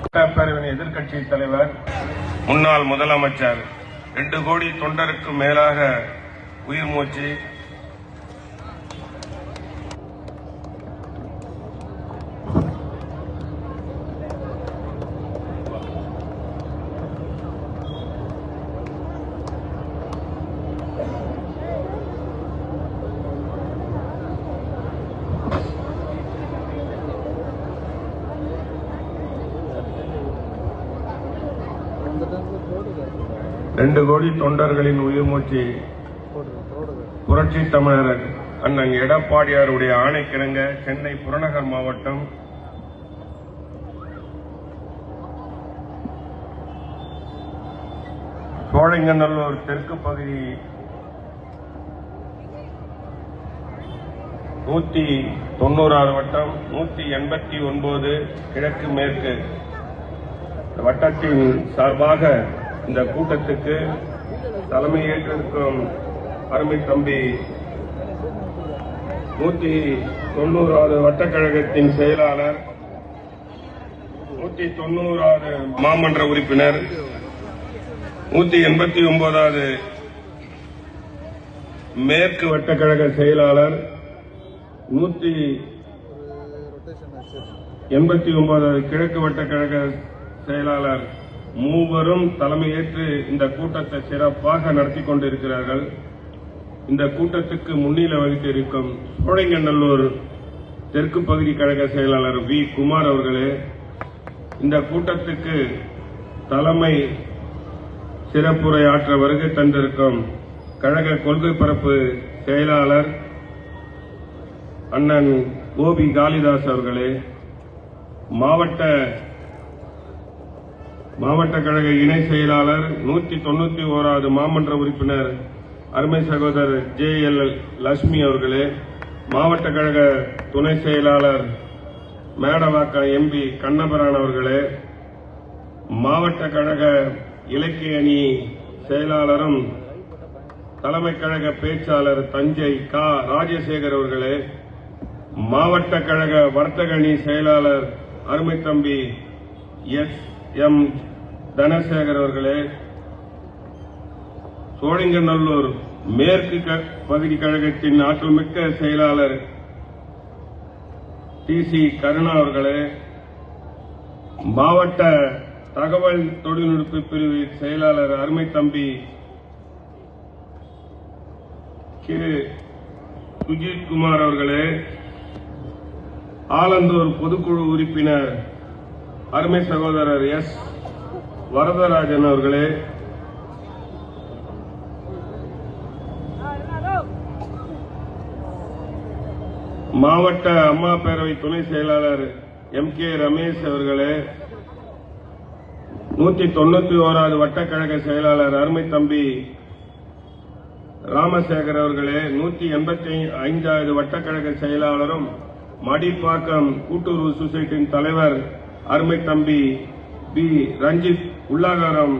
சட்டப்பேரவையின் எதிர்க்கட்சி தலைவர் முன்னாள் முதலமைச்சர் ரெண்டு கோடி தொண்டருக்கு மேலாக உயிர் மூச்சு ரெண்டு கோடி தொண்டர்களின் உயிர் மூச்சு. புரட்சி தமிழர் அண்ணன் எடப்பாடியாருடைய ஆணைக்கிணங்க சென்னை புறநகர் மாவட்டம். சோழங்கநல்லூர் தெற்கு பகுதி. நூத்தி தொண்ணூறாறு வட்டம் நூத்தி எண்பத்தி ஒன்பது கிழக்கு மேற்கு. வட்டத்தின் சார்பாக இந்த கூட்டத்துக்கு தலைமையேற்றிருக்கும் அருமை தம்பி நூத்தி தொண்ணூறாவது வட்டக்கழகத்தின் செயலாளர் நூத்தி தொண்ணூறாவது மாமன்ற உறுப்பினர் நூத்தி எண்பத்தி ஒன்பதாவது மேற்கு வட்டக்கழக செயலாளர் நூத்தி எண்பத்தி ஒன்பதாவது கிழக்கு வட்டக்கழக செயலாளர் மூவரும் தலைமையேற்று இந்த கூட்டத்தை சிறப்பாக நடத்தி கொண்டிருக்கிறார்கள். இந்த கூட்டத்துக்கு முன்னிலை வகித்திருக்கும் சோழிங்கநல்லூர் தெற்கு பகுதி கழக செயலாளர் வி. குமார் அவர்களே இந்த கூட்டத்துக்கு தலைமை சிறப்புரை ஆற்ற வருகை தந்திருக்கும் கழக கொள்கை பரப்பு செயலாளர் அண்ணன் கோபி காளிதாஸ் அவர்களே மாவட்ட மாவட்ட கழக இணை செயலாளர் நூற்றி தொண்ணூத்தி ஓராவது மாமன்ற உறுப்பினர் அருமை சகோதரர் ஜே எல் லட்சுமி அவர்களே மாவட்ட கழக துணை செயலாளர் மேடவாக்கம் எம்பி கண்ணபரான் அவர்களே மாவட்ட கழக இலக்கிய அணி செயலாளரும் தலைமை கழக பேச்சாளர் தஞ்சை கா. ராஜசேகர் அவர்களே மாவட்ட கழக வர்த்தக அணி செயலாளர் அருமை தம்பி எஸ். எம் தனசேகர் அவர்களே சோழிங்கநல்லூர் மேற்கு பகுதி கழகத்தின் ஆற்றல்மிக்க செயலாளர் டி சி கருணா அவர்களே மாவட்ட தகவல் தொழில்நுட்ப பிரிவு செயலாளர் அருமை தம்பி திரு சுஜித் குமார் அவர்களே ஆலந்தூர் பொதுக்குழு உறுப்பினர் அருமை சகோதரர் எஸ் வரதராஜன் அவர்களே. மாவட்ட அம்மா பேரவை துணை செயலாளர் எம் கே ரமேஷ் அவர்களே. நூத்தி தொண்ணூத்தி ஓராவது வட்டக்கழக செயலாளர் அருமை தம்பி ராமசேகர் அவர்களே. நூத்தி எண்பத்தி ஐந்தாவது வட்டக்கழக செயலாளரும் மடிப்பாக்கம் கூட்டுறவு சொசைட்டியின் தலைவர் அருமை தம்பி பி. ரஞ்சித் உள்ளாகாரம்.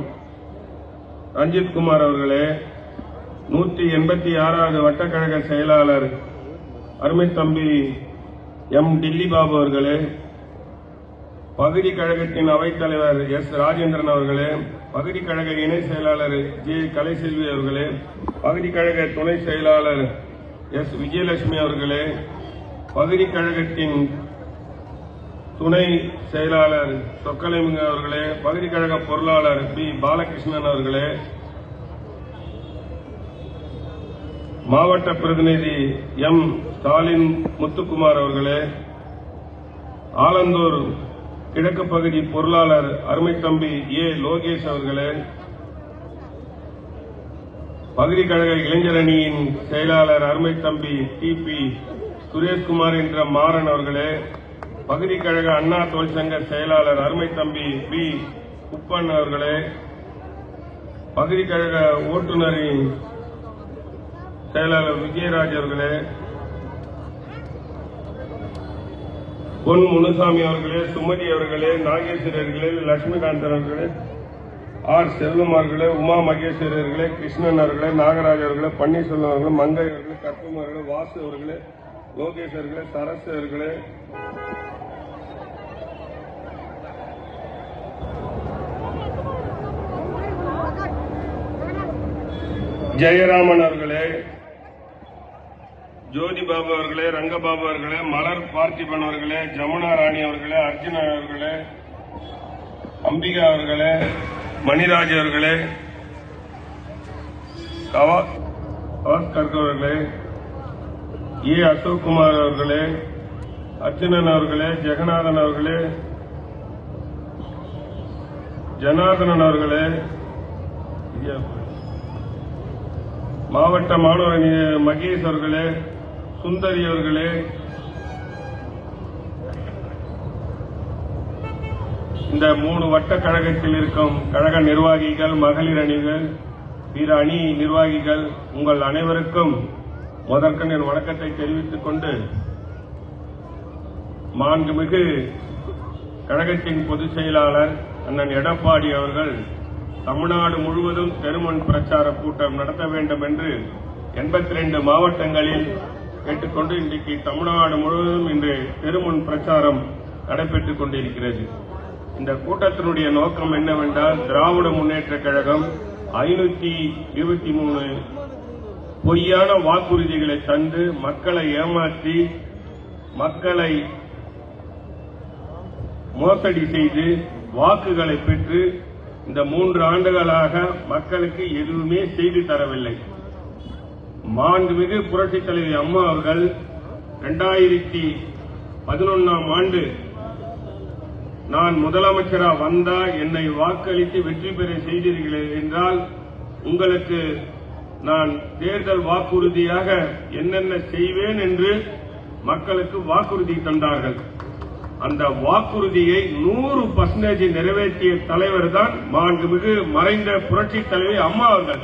ரஞ்சித் குமார் அவர்களே நூத்தி எண்பத்தி ஆறாவது வட்டக்கழக செயலாளர் அருமை தம்பி எம். டில்லி பாபு அவர்களே பகுதி கழகத்தின் அவைத்தலைவர் எஸ். ராஜேந்திரன் அவர்களே பகுதி கழக இணை செயலாளர் ஜே. கலைசெல்வி அவர்களே பகுதி கழக துணை செயலாளர் எஸ். விஜயலட்சுமி அவர்களே பகுதி கழகத்தின் துணை செயலாளர் சொக்கலைமுங்க அவர்களே பகுதி கழக பொருளாளர் பி. பாலகிருஷ்ணன் அவர்களே மாவட்ட பிரதிநிதி எம். ஸ்டாலின் முத்துக்குமார் அவர்களே ஆலந்தூர் கிழக்கு பகுதி பொருளாளர் அருமை தம்பி ஏ. லோகேஷ் அவர்களே பகுதி கழக இளைஞரணியின் செயலாளர் அருமை தம்பி டி. பி. சுரேஷ்குமார் என்ற மாறன் அவர்களே பகுதி கழக அண்ணா தொழிற்சங்க செயலாளர் அருமை தம்பி பி. குப்பன் அவர்களே பகுதி கழக ஓட்டுநரின் செயலாளர் விஜயராஜ் அவர்களே பொன் முனுசாமி அவர்களே சுமதி அவர்களே நாகேஸ்வரர்களே லட்சுமிகாந்தன் அவர்களே ஆர். செல்வமார்களே உமா மகேஸ்வரி அவர்களே கிருஷ்ணன் அவர்களே நாகராஜ் அவர்களே பன்னீர்செல்வம் அவர்களே மங்கை அவர்களே கற்பம் அவர்களே வாசு அவர்களே லோகேஷ் அவர்களே சரஸ் அவர்களே ஜெயராமன் அவர்களே ஜோதி பாபு அவர்களே ரங்கபாபு அவர்களே மலர் பார்த்திபன் அவர்களே ஜமுனா ராணி அவர்களே அர்ஜுனா அவர்களே அம்பிகா அவர்களே மணிராஜ் அவர்களே கவா கவாஸ்கர் அவர்களே ஏ அசோக்குமார் அவர்களே அர்ஜுனன் அவர்களே ஜெகநாதன் அவர்களே ஜனார்தனன் அவர்களே மாவட்ட மாணவர் அணி மகேஷ் அவர்களே சுந்தரி அவர்களே இந்த மூணு வட்ட கழகத்தில் இருக்கும் கழக நிர்வாகிகள் மகளிர் அணிகள் பிற அணி நிர்வாகிகள் உங்கள் அனைவருக்கும் முதற்கண் என் வணக்கத்தை தெரிவித்துக் கொண்டு மாண்புமிகு கழகத்தின் பொதுச் செயலாளர் அண்ணன் எடப்பாடி அவர்கள் தமிழ்நாடு முழுவதும் தெருமண் பிரச்சார கூட்டம் நடத்த வேண்டும் என்று எண்பத்தி ரெண்டு மாவட்டங்களில் கேட்டுக்கொண்டு இன்றைக்கு தமிழ்நாடு முழுவதும் இன்று தெருமன் பிரச்சாரம் நடைபெற்றுக் கொண்டிருக்கிறது. இந்த கூட்டத்தினுடைய நோக்கம் என்னவென்றால் திராவிட முன்னேற்ற கழகம் ஐநூத்தி இருபத்தி மூணு பொய்யான வாக்குறுதிகளை தந்து மக்களை ஏமாற்றி மக்களை மோசடி செய்து வாக்குகளை பெற்று இந்த மூன்று ஆண்டுகளாக மக்களுக்கு எதுவுமே செய்து தரவில்லை. மாண்புமிகு புரட்சித் தலைவி அம்மா அவர்கள் இரண்டாயிரத்தி பதினொன்னாம் ஆண்டு நான் முதலமைச்சராக வந்தா என்னை வாக்களித்து வெற்றி பெற செய்தீர்கள் என்றால் உங்களுக்கு நான் தேர்தல் வாக்குறுதியாக என்னென்ன செய்வேன் என்று மக்களுக்கு வாக்குறுதி தந்தார்கள். அந்த வாக்குறுதியை நூறு பர்சன்டேஜ் நிறைவேற்றிய தலைவர் தான் மாண்புமிகு மறைந்த புரட்சி தலைவி அம்மா அவர்கள்.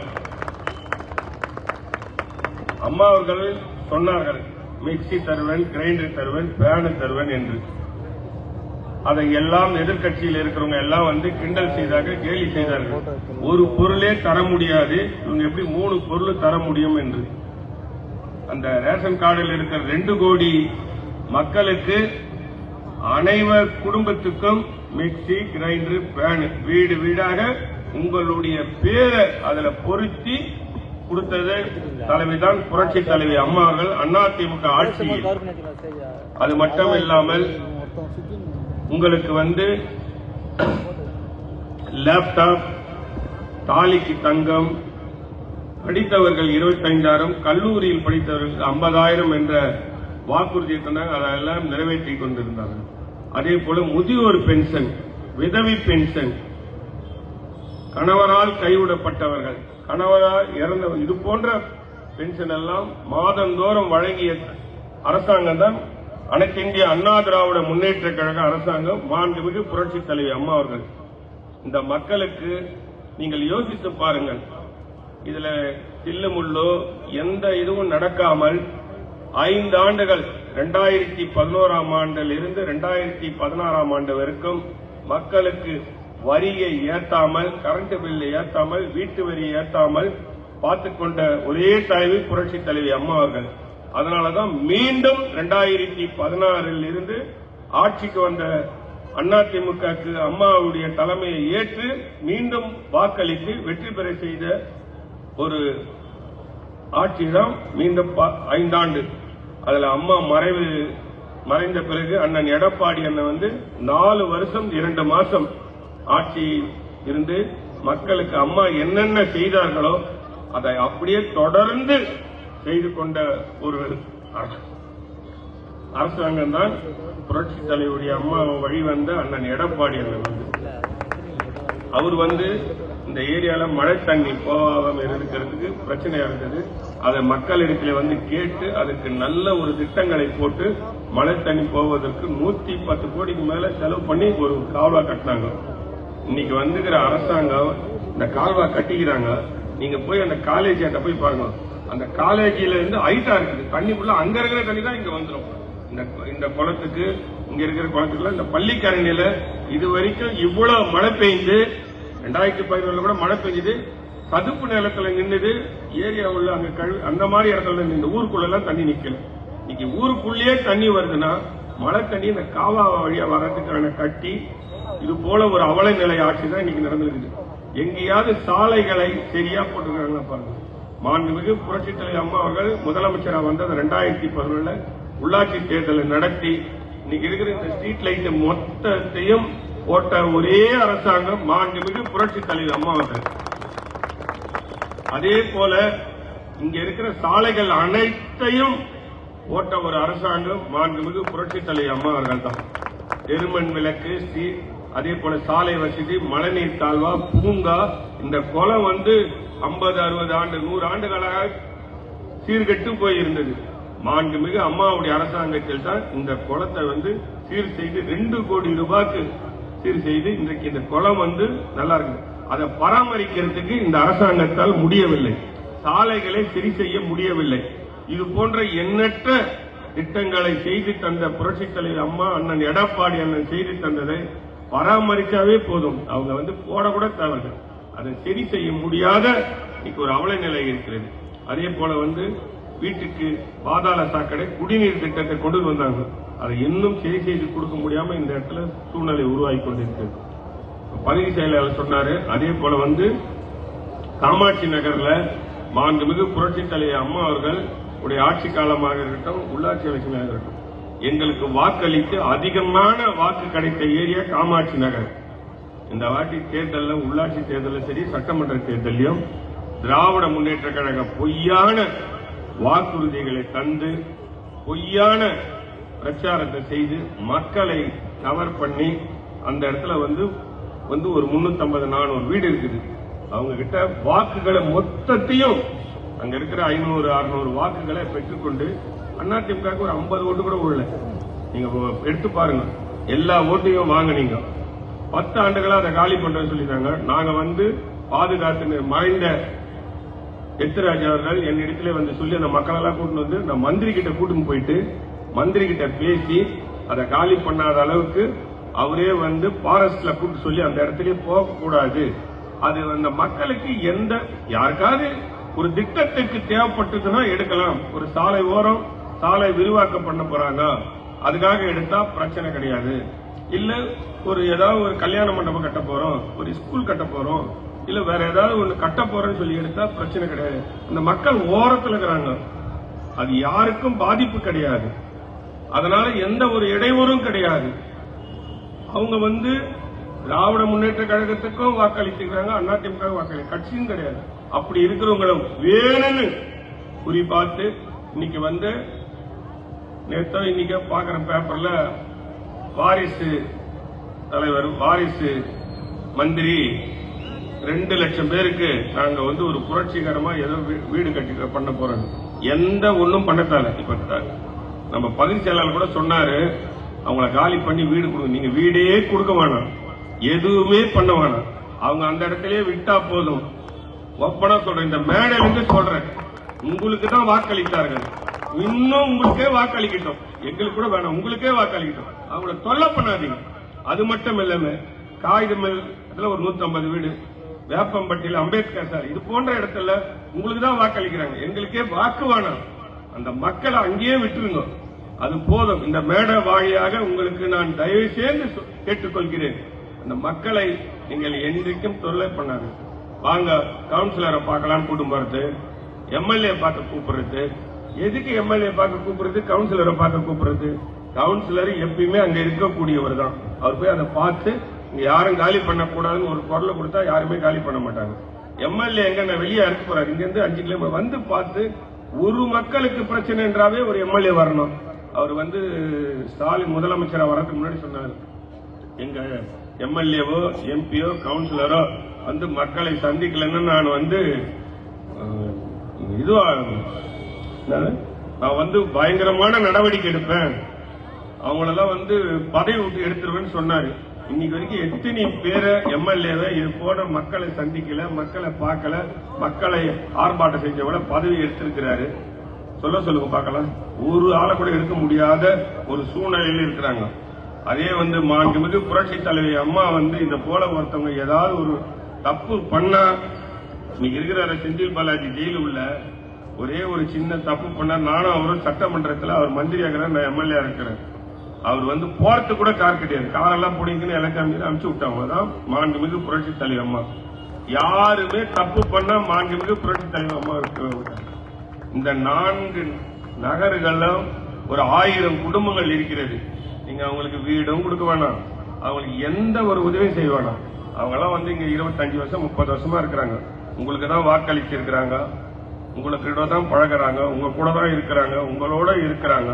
அம்மா அவர்கள் சொன்னார்கள் மிக்சி தருவேன் கிரைண்டர் தருவேன் பேனு தருவேன் என்று. அதை எல்லாம் எதிர்க்கட்சியில் இருக்கிறவங்க எல்லாம் வந்து கிண்டல் செய்தார்கள் கேலி செய்தார்கள். ஒரு பொருளே தர முடியாது இவங்க எப்படி மூணு பொருள் தர முடியும் என்று. அந்த ரேஷன் கார்டில் இருக்கிற ரெண்டு கோடி மக்களுக்கு அனைவர் குடும்பத்துக்கும் மிக்சி கிரைண்டர் பேனு. வீடு வீடாக உங்களுடைய பேரை அதுல பொருத்தி கொடுத்தது தலைவிதான் புரட்சி தலைவி அம்மா அவர்கள் அதிமுக ஆட்சியில். அது மட்டும் இல்லாமல் உங்களுக்கு வந்து லேப்டாப் தாலிக்கு தங்கம் படித்தவர்கள் இருபத்தைந்தாயிரம் கல்லூரியில் படித்தவர்கள் ஐம்பதாயிரம் என்ற வாக்குறுதியை தந்தாங்க. அதெல்லாம் நிறைவேற்றி கொண்டிருந்தார்கள். அதே போல முதியோர் பென்ஷன் விதவி பென்ஷன். கணவரால் கைவிடப்பட்டவர்கள் கணவரால் இறந்த இது போன்ற பென்ஷன் எல்லாம் மாதந்தோறும் வழங்கிய அரசாங்கம் தான். அனைத்து இந்திய அண்ணா திராவிட முன்னேற்ற கழக அரசாங்கம் மாண்புமிகு புரட்சி தலைவி அம்மா அவர்கள். இந்த மக்களுக்கு நீங்கள் யோசித்து பாருங்கள். இதுல தில்லுமுள்ளோ எந்த இதுவும் நடக்காமல் ஐந்து ஆண்டுகள் ரெண்டாயிரத்தி பதினோராம் ஆண்டில் இருந்து ரெண்டாயிரத்தி பதினாறாம் ஆண்டு வரைக்கும் மக்களுக்கு வரியை ஏற்றாமல் கரண்ட் பில்லை ஏற்றாமல் வீட்டு வரியை ஏற்றாமல் பார்த்துக்கொண்ட ஒரே தலைவி புரட்சி தலைவி அம்மா அவர்கள். அதனாலதான் மீண்டும் ரெண்டாயிரத்தி பதினாறில் இருந்து ஆட்சிக்கு வந்த அதிமுகக்கு அம்மாவுடைய தலைமையை ஏற்று மீண்டும் வாக்களித்து வெற்றி பெற செய்த ஒரு ஆட்சி தான் மீண்டும் ப- ஐந்தாண்டு. அதுல அம்மா மறைவு மறைந்த பிறகு அண்ணன் எடப்பாடி அண்ணன் வந்து நாலு வருஷம் இரண்டு மாசம் ஆட்சி இருந்து மக்களுக்கு அம்மா என்னென்ன செய்தார்களோ அதை அப்படியே தொடர்ந்து செய்து கொண்ட ஒரு அரசாங்கம் தான் புரட்சி தலைவருடைய அம்மா வழி வந்த அண்ணன் எடப்பாடி அண்ணன் வந்து. அவர் வந்து இந்த ஏரியால மழை தண்ணி போகாம இருக்கிறதுக்கு பிரச்சனையா இருந்தது. அதை மக்களிடத்தில் வந்து கேட்டு அதுக்கு நல்ல ஒரு திட்டங்களை போட்டு மழை தண்ணி போவதற்கு நூத்தி பத்து கோடிக்கு மேல செலவு பண்ணி ஒரு கால்வா கட்டினாங்க. இன்னைக்கு வந்துக்கிற அரசாங்கம் இந்த கால்வா கட்டிக்கிறாங்க. நீங்க போய் அந்த காலேஜ் கிட்ட போய் பாருங்க. அந்த காலேஜில இருந்து ஐட்டா இருக்குது. தண்ணி அங்க இருக்கிற தண்ணி தான் இங்க வந்துடும் இந்த இந்த குளத்துக்கு இங்க இருக்கிற குளத்துக்குள்ள இந்த பள்ளிக்கரணியில இது வரைக்கும் இவ்வளவு மழை பெய்ந்து ரெண்டாயிரத்தி பதினொன்றுல கூட மழை பெஞ்சுது. சதுப்பு நிலத்துல நின்றுது ஏரியா உள்ள அங்க கழு அந்த மாதிரி இடத்துல இந்த ஊருக்குள்ள எல்லாம் தண்ணி நிக்கல. இன்னைக்கு ஊருக்குள்ளேயே தண்ணி வருதுன்னா மழை தண்ணி இந்த காவா வழியா வர்றதுக்கான கட்டி இது போல ஒரு அவல நிலை ஆட்சி தான் இன்னைக்கு நடந்திருக்குது. எங்கேயாவது சாலைகளை சரியா போட்டுருக்காங்க பாருங்க. மாண்புமிகு புரட்சித் அம்மா அவர்கள் முதலமைச்சராக வந்தது ரெண்டாயிரத்தி பதினொன்னுல உள்ளாட்சி தேர்தலை நடத்தி இன்னைக்கு இருக்கிற இந்த ஸ்ட்ரீட் லைட் மொத்தத்தையும் போட்ட ஒரே அரசாங்கம் மாண்புமிகு புரட்சி தலைவர் அம்மா அவர்கள். அதே போல இங்க இருக்கிற சாலைகள் அனைத்தையும் ஓட்ட ஒரு அரசாங்கம் மாண்புமிகு புரட்சி தலைவர் அம்மா அவர்கள் தான். எருமண் விளக்கு சீ அதே போல சாலை வசதி மழைநீர் தாழ்வா பூங்கா இந்த குளம் வந்து 50 அறுபது ஆண்டு நூறு ஆண்டுகளாக சீர்கெட்டு போயிருந்தது. மாண்புமிகு அம்மாவுடைய அரசாங்கத்தில் தான் இந்த குளத்தை வந்து சீர் செய்து ரெண்டு கோடி ரூபாய்க்கு சீர் செய்து இன்றைக்கு இந்த குளம் வந்து நல்லா இருக்கு. அதை பராமரிக்கிறதுக்கு இந்த அரசாங்கத்தால் முடியவில்லை. சாலைகளை சரி செய்ய முடியவில்லை. இது போன்ற எண்ணற்ற திட்டங்களை செய்து தந்த புரட்சித் தலைவர் அம்மா அண்ணன் எடப்பாடி அண்ணன் செய்து தந்ததை பராமரிச்சாவே போதும். அவங்க வந்து போட கூட தேவையில்லை. அதை சரி செய்ய முடியாத இன்னைக்கு ஒரு அவல நிலை இருக்கிறது. அதே போல வந்து வீட்டுக்கு பாதாள சாக்கடை குடிநீர் திட்டத்தை கொண்டு வந்தாங்க. அதை இன்னும் சரி செய்து கொடுக்க முடியாம இந்த இடத்துல சூழ்நிலை உருவாகி கொண்டிருக்கு. பதவி செயலாளர் சொன்னாரு அதே போல வந்து காமாட்சி நகர்ல மாண்புமிகு புரட்சி தலைவர் அம்மா அவர்கள் உடைய ஆட்சி காலமாக இருக்கட்டும் உள்ளாட்சி எலெக்ஷனாக இருக்கட்டும் எங்களுக்கு வாக்களித்து அதிகமான வாக்கு கிடைத்த ஏரியா காமாட்சி நகர். இந்த வாட்டி தேர்தலில் உள்ளாட்சி தேர்தலில் சரி சட்டமன்ற தேர்தலையும் திராவிட முன்னேற்ற கழக பொய்யான வாக்குறுதிகளை தந்து பொய்யான பிரச்சாரத்தை செய்து மக்களை கவர் பண்ணி அந்த இடத்துல வந்து வந்து ஒரு 350 நானூறு வீடு இருக்குது. அவங்க கிட்ட வாக்குகளை மொத்தத்தையும் அங்க இருக்கிற ஐநூறு அறுநூறு வாக்குகளை பெற்றுக்கொண்டு அதிமுகவுக்கு ஒரு 50 ஓட்டு கூட உள்ள நீங்க எடுத்து பாருங்க. எல்லா ஓட்டையும் வாங்கினீங்க. பத்து ஆண்டுகளா அதை காலி பண்றேன்னு சொல்லிட்டாங்க. நாங்க வந்து பாதுகாத்து மறைந்த எத்திராஜ் அவர்கள் என்னிடத்துல வந்து சொல்லி அந்த மக்கள் எல்லாம் கூட்டிட்டு வந்து நான் மந்திரி கிட்ட கூட்டின்னு போயிட்டு மந்திரி கிட்ட பேசி அதை காலி பண்ணாத அளவுக்கு அவரே வந்து பாரஸ்ட்ல கூட்டு சொல்லி அந்த இடத்துலயே போக கூடாது அது அந்த மக்களுக்கு எந்த யாருக்காவது ஒரு திட்டத்துக்கு தேவைப்பட்டதுன்னா எடுக்கலாம். ஒரு சாலை ஓரம் சாலை விரிவாக்கம் பண்ண போறாங்க. அதுக்காக எடுத்தா பிரச்சனை கிடையாது. இல்ல ஒரு ஏதாவது ஒரு கல்யாண மண்டபம் கட்ட போறோம் ஒரு ஸ்கூல் கட்ட போறோம் இல்ல வேற ஏதாவது ஒண்ணு கட்ட போறோம்னு சொல்லி எடுத்தா பிரச்சனை கிடையாது. இந்த மக்கள் ஓரத்துல இருக்கிறாங்க. அது யாருக்கும் பாதிப்பு கிடையாது. அதனால எந்த ஒரு இடையூறும் கிடையாது. அவங்க வந்து திராவிட முன்னேற்ற கழகத்துக்கும் வாக்களித்துக்கிறாங்க அதிமுக வாக்களி கட்சியும் கிடையாது. அப்படி இருக்கிறவங்களும் வேணும்னு குறிப்பாத்து இன்னைக்கு வந்து நேத்தோ இன்னைக்கு பாக்குற பேப்பர்ல வாரிசு தலைவர் வாரிசு மந்திரி ரெண்டு லட்சம் பேருக்கு நாங்க வந்து ஒரு புரட்சிகரமா ஏதோ வீ- வீடு கட்டி பண்ண போறோம். எந்த ஒன்றும் பண்ணத்தால இப்ப நம்ம பதிவு செயலாளர் கூட சொன்னாரு அவங்கள காலி பண்ணி வீடு கொடுங்க நீங்க வீடே கொடுக்க வேணாம். எதுவுமே பண்ண வேணாம். அவங்க அந்த இடத்துலயே விட்டா போதும். ஒப்பனா சொல்றேன் இந்த மேடையிலிருந்து சொல்றேன். உங்களுக்கு தான் வாக்களித்தார்கள். இன்னும் உங்களுக்கே வாக்களிக்கட்டும். எங்களுக்கு கூட வேணாம் உங்களுக்கே வாக்களிக்கிட்டோம். அவங்கள தொல்லை பண்ணாதீங்க. அது மட்டும் இல்லாம காகிதமில் இதுல ஒரு 150 வீடு வேப்பம்பட்டியில் அம்பேத்கர் சார் இது போன்ற இடத்துல உங்களுக்கு தான் வாக்களிக்கிறாங்க. எங்களுக்கே வாக்கு வேணாம். அந்த மக்களை அங்கேயே விட்டுருங்க. அது போதும். இந்த மேடை வாயிலாக உங்களுக்கு நான் தயவு செய்து சொ- கேட்டுக்கொள்கிறேன். அந்த மக்களை நீங்கள் என்றைக்கும் தொல்லை பண்ணாங்க வாங்க கவுன்சிலரை பார்க்கலாம் கூட்டம் போறது எம்எல்ஏ பார்க்க கூப்பிடுறது. எதுக்கு எம்எல்ஏ பார்க்க கூப்பிடுறது கவுன்சிலரை பார்க்க கூப்பிடுறது? கவுன்சிலர் எப்பயுமே அங்க இருக்கக்கூடியவர் தான். அவர் போய் அதை பார்த்து இங்க யாரும் காலி பண்ணக்கூடாதுன்னு ஒரு குரலை கொடுத்தா யாருமே காலி பண்ண மாட்டாங்க. எம்எல்ஏ எங்க நான் வெளியே அறுத்து போறாரு? இங்க இருந்து அஞ்சு கிலோமீட்டர் வந்து பார்த்து ஒரு மக்களுக்கு பிரச்சனை என்றாவே ஒரு எம்எல்ஏ வரணும். அவர் வந்து ஸ்டாலின் முதலமைச்சராக வரதுக்கு முன்னாடி சொன்னார். எங்க எம்எல்ஏவோ எம்பியோ கவுன்சிலரோ வந்து மக்களை சந்திக்கலன்னு நான் வந்து இதுவா நான் வந்து பயங்கரமான நடவடிக்கை எடுப்பேன். அவங்களெல்லாம் வந்து பதவி விட்டு எடுத்துருவேன்னு சொன்னாரு. இன்னைக்கு வரைக்கும் எத்தனை பேரை எம்எல்ஏவை இது போன்ற மக்களை சந்திக்கல மக்களை பார்க்கல மக்களை ஆர்ப்பாட்டம் செஞ்சவங்கள பதவி எடுத்திருக்கிறாரு. சொல்ல சொல்லுங்க பார்க்கலாம். ஒரு ஆளை கூட எடுக்க முடியாத ஒரு சூழ்நிலையில இருக்கிறாங்க. அதே வந்து மாண்புமிகு புரட்சி தலைவி அம்மா வந்து இந்த போல ஒருத்தவங்க ஏதாவது ஒரு தப்பு பண்ணா இன்னைக்கு இருக்கிற செந்தில் பாலாஜி ஜெயில உள்ள ஒரே ஒரு சின்ன தப்பு பண்ணா நானும் அவரும் சட்டமன்றத்தில் அவர் மந்திரியாக ஆகிறேன் நான் எம்எல்ஏ இருக்கிறேன். அவர் வந்து போறது கூட கார் கிடையாது. காரெல்லாம் பிடிங்கன்னு எனக்கு மீது அனுப்பிச்சு விட்டாங்க. தான் மாண்புமிகு புரட்சி தலைவி அம்மா. யாருமே தப்பு பண்ணா மாண்புமிகு புரட்சி தலைவர் அம்மா இருக்க இந்த நான்கு நகர்களும் ஒரு ஆயிரம் குடும்பங்கள் இருக்கிறது. நீங்க அவங்களுக்கு வீடும் கொடுக்க வேணாம். அவங்களுக்கு எந்த ஒரு உதவியும் செய்ய வேணாம். அவங்கெல்லாம் வந்து இங்க இருபத்தஞ்சு வருஷம் முப்பது வருஷமா இருக்கிறாங்க. உங்களுக்கு தான் வாக்களிச்சு இருக்கிறாங்க உங்களுக்கு தான் பழகுறாங்க. உங்க கூட தான் இருக்கிறாங்க. உங்களோட இருக்கிறாங்க.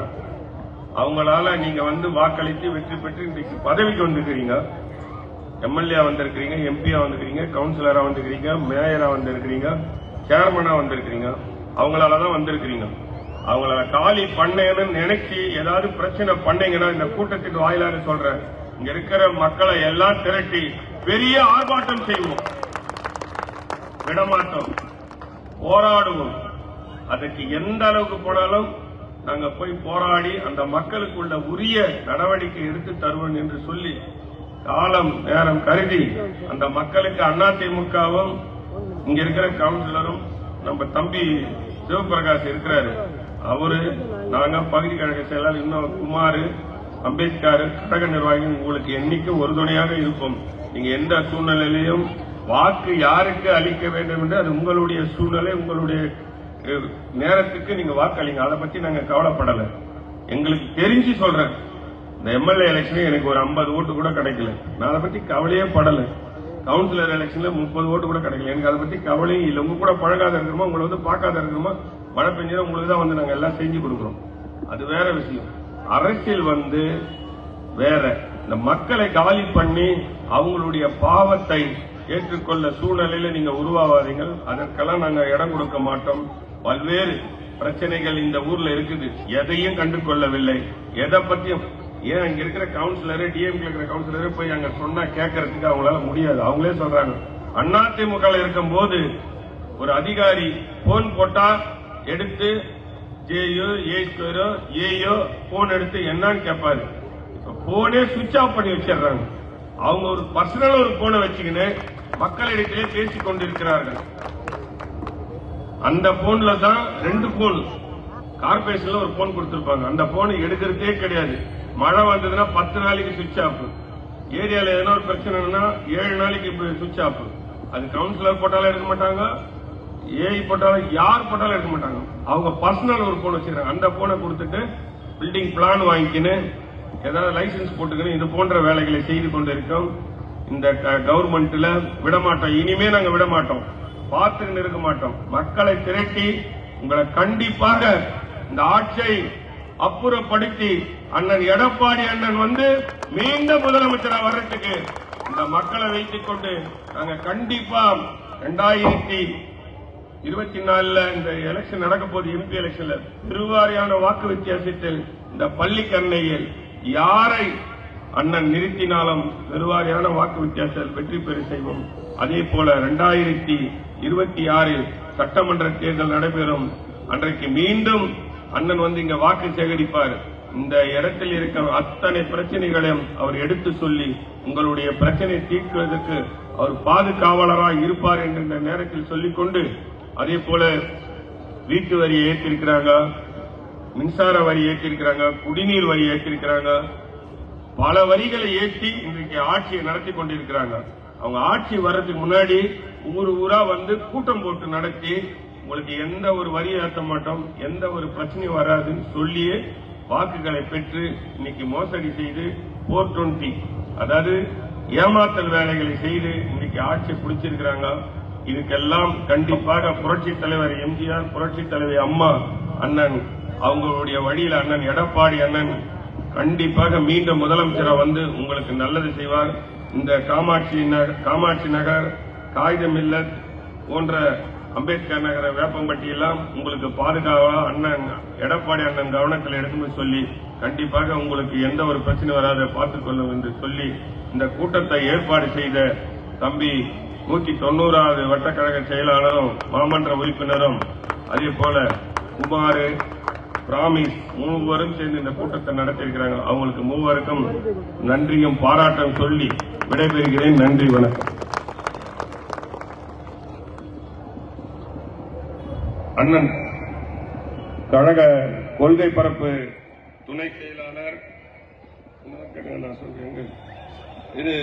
அவங்களால நீங்க வந்து வாக்களித்து வெற்றி பெற்று இன்றைக்கு பதவிக்கு வந்திருக்கிறீங்க. எம்எல்ஏ வந்திருக்கிறீங்க எம்பியா வந்திருக்கிறீங்க கவுன்சிலரா வந்திருக்கிறீங்க மேயரா வந்திருக்கிறீங்க சேர்மனா வந்திருக்கிறீங்க. அவங்களாலதான் வந்திருக்கிறீங்க. அவங்கள காலி பண்ணேன்னு நினைச்சு ஏதாவது பிரச்சனை பண்ணீங்கன்னா இந்த கூட்டத்திற்கு வாயிலாக சொல்றேன். இங்க இருக்கிற மக்களை எல்லாம் திரட்டி பெரிய ஆர்ப்பாட்டம் செய்வோம். விடமாட்டோம். போராடுவோம். அதுக்கு எந்த அளவுக்கு போனாலும் நாங்க போய் போராடி அந்த மக்களுக்கு உள்ள உரிய நடவடிக்கை எடுத்து தருவோம் என்று சொல்லி காலம் நேரம் கருதி அந்த மக்களுக்கு அதிமுகவும் இங்க இருக்கிற கவுன்சிலரும் நம்ம தம்பி சிவபிரகாஷ் இருக்கிறாரு. அவரு நாங்க பகுதி கழக செயலாளர் இன்னும் குமார் அம்பேத்கர் கழக நிர்வாகிகள் உங்களுக்கு என்னைக்கும் உறுதுணையாக இருப்போம். நீங்க எந்த சூழ்நிலையிலையும் வாக்கு யாருக்கு அளிக்க வேண்டும் என்று அது உங்களுடைய சூழ்நிலை உங்களுடைய நேரத்துக்கு நீங்க வாக்களிங்க அதை பத்தி நாங்க கவலைப்படல. எங்களுக்கு தெரிஞ்சு சொல்றேன். இந்த எம்எல்ஏ எலெக்ஷன் எனக்கு ஒரு 50 ஓட்டு கூட கிடைக்கல. நான் அதை பத்தி கவலையே படலை. கவுன்சிலர் எலெக்ஷன்ல முப்பது ஓட்டு கூட கிடைக்கல. எனக்கு அதை பத்தி கவலையும் இல்லை. உங்க கூட பழகாத இருக்கிறோமா? உங்களை வந்து பார்க்காத இருக்கிறோமா? மழை பெஞ்சா உங்களுக்கு தான் வந்து நாங்க எல்லாம் செஞ்சு கொடுக்குறோம். அது வேற விஷயம். அரசியல் வந்து வேற. இந்த மக்களை காலி பண்ணி அவங்களுடைய பாவத்தை ஏற்றுக்கொள்ள சூழ்நிலையில நீங்க உருவாவாதீங்கள் அதற்கெல்லாம் நாங்க இடம் கொடுக்க மாட்டோம். பல்வேறு பிரச்சனைகள் இந்த ஊர்ல இருக்குது. எதையும் கண்டு கொள்ளவில்லை எதை பத்தியும் ஏன் இங்க இருக்கிற கவுன்சிலரு டிஎம்கே இருக்கிற கவுன்சிலரு போய் அங்க சொன்னா கேட்கறதுக்கு அவங்களால முடியாது. அவங்களே சொல்றாங்க. அதிமுக இருக்கும் போது ஒரு அதிகாரி போன் போட்டா எடுத்து ஜேயோ ஏ ஸ்கொயரோ ஏயோ போன் எடுத்து என்னன்னு கேட்பாரு போனே சுவிட்ச் ஆஃப் பண்ணி வச்சிடுறாங்க. அவங்க ஒரு பர்சனல் ஒரு போனை வச்சுக்கின்னு மக்களிடத்திலே பேசிக் கொண்டிருக்கிறார்கள். அந்த போன்ல தான் ரெண்டு போன் கார்பரேஷன்ல ஒரு போன் கொடுத்திருப்பாங்க. அந்த போனை எடுக்கிறதே கிடையாது. மழை வந்ததுன்னா பத்து நாளைக்கு சுவிட்ச் ஆஃப் ஏரியால எதனா ஒரு பிரச்சனைனா ஏழு நாளைக்கு சுவிட்ச் ஆஃப் அது கவுன்சிலர் போட்டாலும் எடுக்க மாட்டாங்க ஏஐ போட்டாலும் யார் போட்டாலும் எடுக்க மாட்டாங்க. அவங்க பர்சனல் ஒரு போன் வச்சிருக்காங்க அந்த போனை கொடுத்துட்டு பில்டிங் பிளான் வாங்கிக்கின்னு ஏதாவது லைசென்ஸ் போட்டுக்கணும் இது போன்ற வேலைகளை செய்து கொண்டிருக்கோம் இந்த கவர்மெண்ட்ல விடமாட்டோம். இனிமே நாங்க விடமாட்டோம். பார்த்துக்கிட்டு இருக்க மாட்டோம். மக்களை திரட்டி உங்களை கண்டிப்பாக இந்த ஆட்சியை அப்புறப்படுத்தி அண்ணன் எடப்பாடி அண்ணன் வந்து மீண்டும் முதலமைச்சரா வர்றதுக்கு இந்த மக்களை வைத்துக் கொண்டு நாங்க கண்டிப்பா ரெண்டாயிரத்தி இருபத்தி நாலுல இந்த எலெக்ஷன் நடக்க போது எம்பி எலெக்ஷன்ல பெருவாரியான வாக்கு வித்தியாசத்தில் இந்த பள்ளி கண்ணையில் யாரை அண்ணன் நிறுத்தினாலும் பெருவாரியான வாக்கு வித்தியாசத்தில் வெற்றி பெற செய்வோம். அதே போல இரண்டாயிரத்தி இருபத்தி ஆறில் சட்டமன்ற தேர்தல் நடைபெறும். அன்றைக்கு மீண்டும் அண்ணன் வந்து இங்க வாக்கு சேகரிப்பார். இந்த இடத்தில் இருக்கிற அத்தனை பிரச்சனைகளையும் அவர் எடுத்து சொல்லி உங்களுடைய பிரச்சனை தீர்க்குவதற்கு அவர் பாதுகாவலராக இருப்பார் என்று நேரத்தில் சொல்லிக்கொண்டு அதே போல வீட்டு வரியை ஏற்றிருக்கிறாங்க மின்சார வரி ஏற்றிருக்கிறாங்க குடிநீர் வரி ஏற்றிருக்கிறாங்க பல வரிகளை ஏற்றி இன்றைக்கு ஆட்சியை நடத்தி கொண்டிருக்கிறாங்க. அவங்க ஆட்சி வர்றதுக்கு முன்னாடி ஊர் ஊரா வந்து கூட்டம் போட்டு நடத்தி உங்களுக்கு எந்த ஒரு வரி ஏற்ற மாட்டோம் எந்த ஒரு பிரச்சனையும் வராதுன்னு சொல்லியே வாக்குகளை பெற்று இன்னைக்கு மோசடி செய்து போர் டுவெண்ட்டி அதாவது ஏமாத்தல் வேலைகளை செய்து இன்னைக்கு ஆட்சியை பிடிச்சிருக்கிறாங்க. இதுக்கெல்லாம் கண்டிப்பாக புரட்சி தலைவர் எம்ஜிஆர் புரட்சி தலைவர் அம்மா அண்ணன் அவங்களுடைய வழியில் அண்ணன் எடப்பாடி அண்ணன் கண்டிப்பாக மீண்டும் முதலமைச்சரை வந்து உங்களுக்கு நல்லது செய்வார். இந்த காமாட்சி நகர் காமாட்சி நகர் காகிதம் இல்லத் போன்ற அம்பேத்கர் நகர வேப்பம்பட்டி எல்லாம் உங்களுக்கு பாதுகாவா அண்ணன் எடப்பாடி அண்ணன் கவனத்தில் எடுக்கும்போது சொல்லி கண்டிப்பாக உங்களுக்கு எந்த ஒரு பிரச்சனை வராத பார்த்துக்கொள்ளும் என்று சொல்லி இந்த கூட்டத்தை ஏற்பாடு செய்த தம்பி நூத்தி தொண்ணூறாவது வட்டக்கழக செயலாளரும் மாமன்ற உறுப்பினரும் அதே போல குமார் பிராமிஸ் மூவரும் சேர்ந்து இந்த கூட்டத்தை நடத்தியிருக்கிறாங்க. அவங்களுக்கு மூவருக்கும் நன்றியும் பாராட்டம் சொல்லி விடைபெறுகிறேன். நன்றி வணக்கம். அண்ணன் கழக கொள்கை பரப்பு துணை செயலாளர் நான் சொல்றேங்க? இது